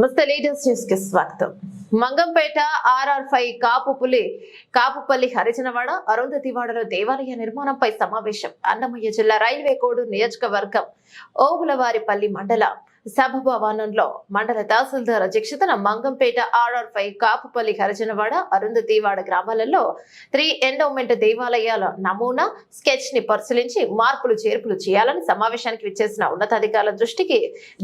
నమస్తే లీడర్స్ న్యూస్కి స్వాగతం. మంగంపేట ఆర్ఆర్ ఫైవ్ కాపుపులి కాపుపల్లి హరిజనవాడ అరుంధతివాడలో దేవాలయ నిర్మాణంపై సమావేశం అన్నమయ్య జిల్లా రైల్వే కోడు నియోజకవర్గం ఓబులవారిపల్లి మండల. సభ భవనంలో మండల తహసీల్దార్ అధ్యక్షతన మంగంపేట ఆర్ఆర్ ఫైవ్ కాపుపల్లి హరిజనవాడ అరుంధతివాడ గ్రామాలలో త్రీ ఎండోమెంట్ దేవాలయాల నమూనా స్కెచ్ని పరిశీలించి మార్పులు చేర్పులు చేయాలని సమావేశానికి విచ్చేసిన ఉన్నతాధికారుల దృష్టికి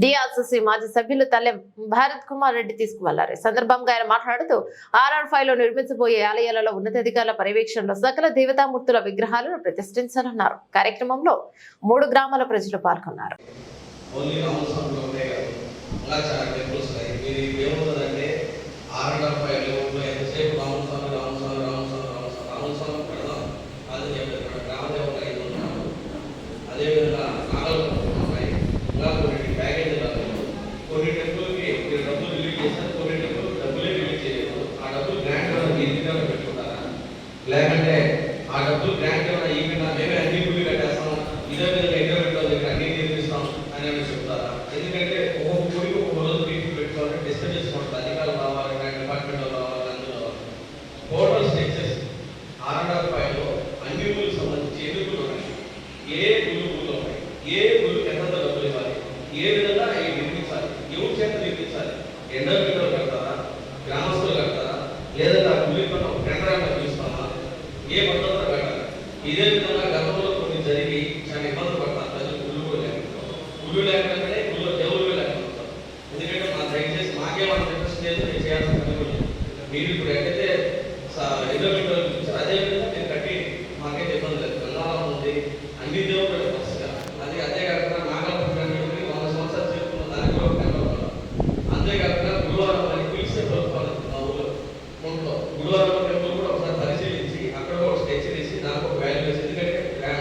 డిఆర్సీసీ మాజీ సభ్యులు తల్లెం భారత్ కుమార్ రెడ్డి తీసుకువెళ్ళారు. సందర్భంగా ఆయన మాట్లాడుతూ ఆర్ఆర్ ఫైవ్లో నిర్మించబోయే ఆలయాలలో ఉన్నతాధికారుల పర్యవేక్షణలో సకల దేవతామూర్తుల విగ్రహాలను ప్రతిష్ఠించాలన్నారు. కార్యక్రమంలో మూడు గ్రామాల ప్రజలు పాల్గొన్నారు. ఓన్లీ రామస్వామిలో ఉంటాయి కాదు. ఇంకా చాలా టెంపుల్స్ ఉన్నాయి. మీరు ఏమవుతుందంటే ఆరు అండ్ హాఫ్ ఫైవ్ లెవెల్లో ఎంతసేపు రామస్వామి రామస్వామి రామస్వామి రామస్వామి రామస్వామి పెడదాం. అది చెప్పారు ఇక్కడ గ్రామదేవత ఐదు ఉన్నాము అదేవిధంగా నాగలపట్నం ఉన్నాయి. ఇంకా కొన్ని ప్యాకేజీ రాలేదు కొన్ని టెంపుల్కి మీరు డబ్బులు రిలీజ్ చేస్తారు కొన్ని టెంపుల్ డబ్బులే రిలీజ్ చేయలేదు. ఆ డబ్బులు గ్రాంట్ ఏమైనా ఇంటిలో పెట్టుకుంటారా? లేకంటే ఆ డబ్బులు గ్రాండ్ ఏమైనా ఈ మీద మేమే అన్ని గుళ్ళు కట్టేస్తాం ఇదే విధంగా ఎక్కడ పెట్టాలి ఇక్కడ అన్ని నిర్మిస్తాం అని ఏమైనా చెప్తారా ఎందుకంటే ఒక్కొక్క గుడికి ఒక్కొక్క రోజు పీపుల్ పెట్టుకోవాలని డిస్కస్ చేసుకోండి. అధికారులు రావాలి కానీ డిపార్ట్మెంట్ వాళ్ళు అందులో టోటల్ స్ట్రక్చర్స్ ఆర్ అండ్ అన్ని ఊళ్ళకి సంబంధించి ఎన్ని గుళ్ళు ఉన్నాయి? ఏ గుళ్ళు గుళ్ళు ఉన్నాయి? ఏ గుళ్ళు ఎంత డబ్బులు ఇవ్వాలి? ఏ విధంగా అవి నిర్మించాలి? ఎవరి చేత నిర్మించాలి? ఎండర్ ఎండోమెంట్లో కడతారా? గ్రామస్తులు కడతారా? లేదా ఆ గుడి పైన ఒక టెండర్ ఏమైనా ఏ పద్ధతిలో కట్టాలి ఇదే విధంగా గతంలో కొన్ని జరిగి చాలా ఇబ్బందులు పడతారు ప్రజలు గుళ్ళు కూడా లేకపోతే గుళ్ళు లేకపోతే గుళ్ళు దేవుళ్ళు లేకపోతే ఎందుకంటే మా రాజకీయం అని రిక్వెస్ట్ చేసి నేను చేయాల్సిన పని కూడా మీరు ఇప్పుడు ఎక్కడైతే ఎన్నో చూసారు అదే విధంగా మీరు కట్టి మాకైతే ఇబ్బంది లేదు గంగాలం ఉంది అన్ని దేవుడు ఫస్ట్గా అది అదే కాకుండా నాగలపట్నం వంద సంవత్సరాలు చెప్పుకున్న దానికి ఒక టెండర్ అంతేకాకుండా గురువారం అని పిలిచే ప్రభుత్వాలు మా ఊళ్ళో ఒంట్లో గురువారం టెంపుల్ కూడా ఒకసారి పరిశీలించి అక్కడ కూడా స్టెచ్ వేసి దానికి ఒక వాల్యూ వేసి ఎందుకంటే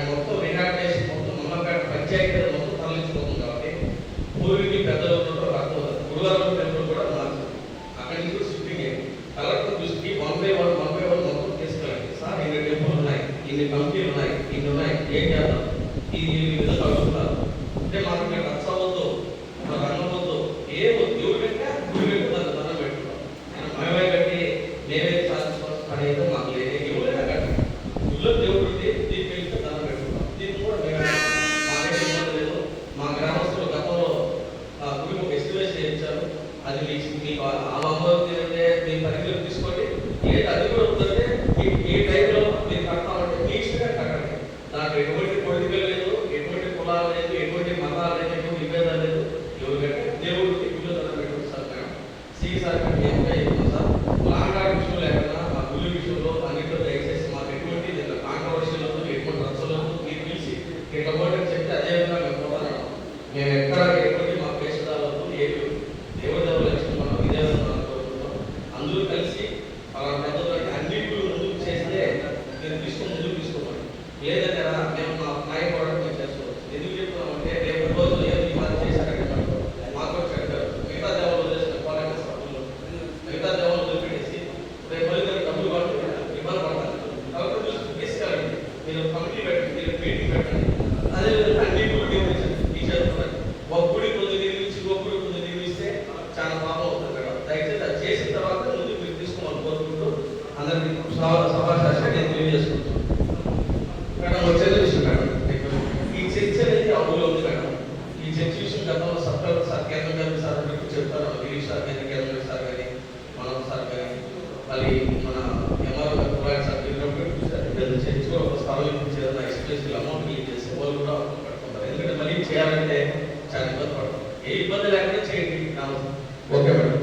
మొత్తం రిహాబిటేషన్ మొత్తం మమ్మల్ని పంచాయతీ మొత్తం తరలించిపోతుంది కాబట్టి పూర్వీకులు పెద్దలు ఉన్నప్పుడు అర్థం అవుతుంది గురువారం టెంపుల్ కూడా మార్చాలి అక్కడి నుంచి కూడా షిఫ్టింగ్ అయ్యింది కలెక్టర్ దృష్టికి one by one one by one మొత్తం తీసుకెళ్ళండి సార్ ఇన్ని టెంపుల్ ఉన్నాయి ఇన్ని కమిటీలు ఉన్నాయి. ఇన్ని ఉన్నాయి ఏం చేద్దాం? ఇది ఈ విధంగా అడుగుతున్నారు అంటే మాకు ఇక్కడ రచ్చ అవ్వద్దు మాకు అన్నం వద్దు ఏ వద్దు ఎవరు పెట్టినా గుడి పెట్టు దాన్ని దండం పెట్టుకుంటాం. ఆయన మేమే కట్టి మేమే సాధించుకోవాలి పడేదో మాకు లేదు ఎవరైనా కట్టి గుళ్ళో దేవుడు ఉంటే దీనికి వెళ్తే దండం పెట్టుకోవాలి దీన్ని కూడా మేమే మాకైతే ఇబ్బంది లేదు. మా గ్రామస్తులు గతంలో ఆ గుడికి ఒక ఎస్టిమేషన్ చేయించారు. అది మీకు మీకు ఆ అనుభవం ఏంటంటే మీ పరిధిలో తీసుకోండి ఏది అది కూడా ఉందంటే మీ ఏ టైంలో మీరు కడతామంటే మీ ఇష్టంగా కట్టండి దాంట్లో ఎటువంటి పొలిటికల్ లేదు ఎటువంటి కులాలు లేదు ఎటువంటి మతాలు లేదు ఎటువంటి విభేదాలు లేదు ఎవరు కంటే దేవుడు గుళ్ళు దండం పెట్టుకుంటారు సార్ మేము సి సార్ కంటే ఏమైనా చెప్తాం సార్ లాంగ్ ఆర్డర్ విషయం లేకుండా మా గుళ్ళు విషయంలో అన్నింటిలో దయచేసి మాకు ఎటువంటి కాంట్రవర్షియల్ వద్దు ఎటువంటి రచ్చలు వద్దు మీరు పిలిచి ఇట్లా పోటీ చెప్తే అదే విధంగా మేము పోతాను మేము ఎక్కడ ఎటువంటి మా పేషదాలు లక్ష్మి మనం కోరుకుంటాం అందరూ కలిసి అలా పెద్దలంటే అన్ని ముందుకు చేస్తే మీరు తీసుకొని ముందుకు తీసుకోమని లేదంటే మేము మా నాయ పోవడం చేసుకోవచ్చు ఎందుకు చెప్తున్నామంటే రేపు రోజు ఏది చేశారంటే మాకు కూడా చెప్పారు మిగతా దేవాలు వదిలేసిన పోరాట సభలు మిగతా దేవాలు రేపు ఫలితం డబ్బులు పడుతుంది ఇబ్బంది పడతారు. కాబట్టి చూసి తీసుకెళ్ళండి. మీరు కమిటీ పెట్టండి మీరు మీటింగ్ పెట్టండి. అదేవిధంగా విధంగా అన్ని గుళ్ళు నిర్మించండి ఈ చేస్తున్నాయి ఒక గుడి కొద్ది నిర్మించి ఒక గుడి కొద్ది నిర్మిస్తే చాలా బాగా అవుతుంది మేడం దయచేసి అది చేసిన తర్వాత ముందు మీరు తీసుకోమని కోరుకుంటూ నేను తెలియజేసుకుంటున్నాను మేడం వచ్చేది విషయం మేడం. ఈ చర్చ అనేది అమలు ఉంది మేడం. ఈ చర్చ విషయం గతంలో సర్కార్ సార్ కేంద్ర గారి సార్ మీకు చెప్తారు గిరీష్ సార్ కానీ కేంద్ర సార్ కానీ మనం సార్ కానీ మళ్ళీ మన ఎంఆర్ఓ గారు సార్ చెప్పినప్పుడు ఒక స్థలం అమౌంట్ క్లీన్ వాళ్ళు కూడా ఎందుకంటే మళ్ళీ చేయాలంటే చాలా ఇబ్బంది ఏ ఇబ్బంది లేకుండా చేయండి ఓకే మేడం.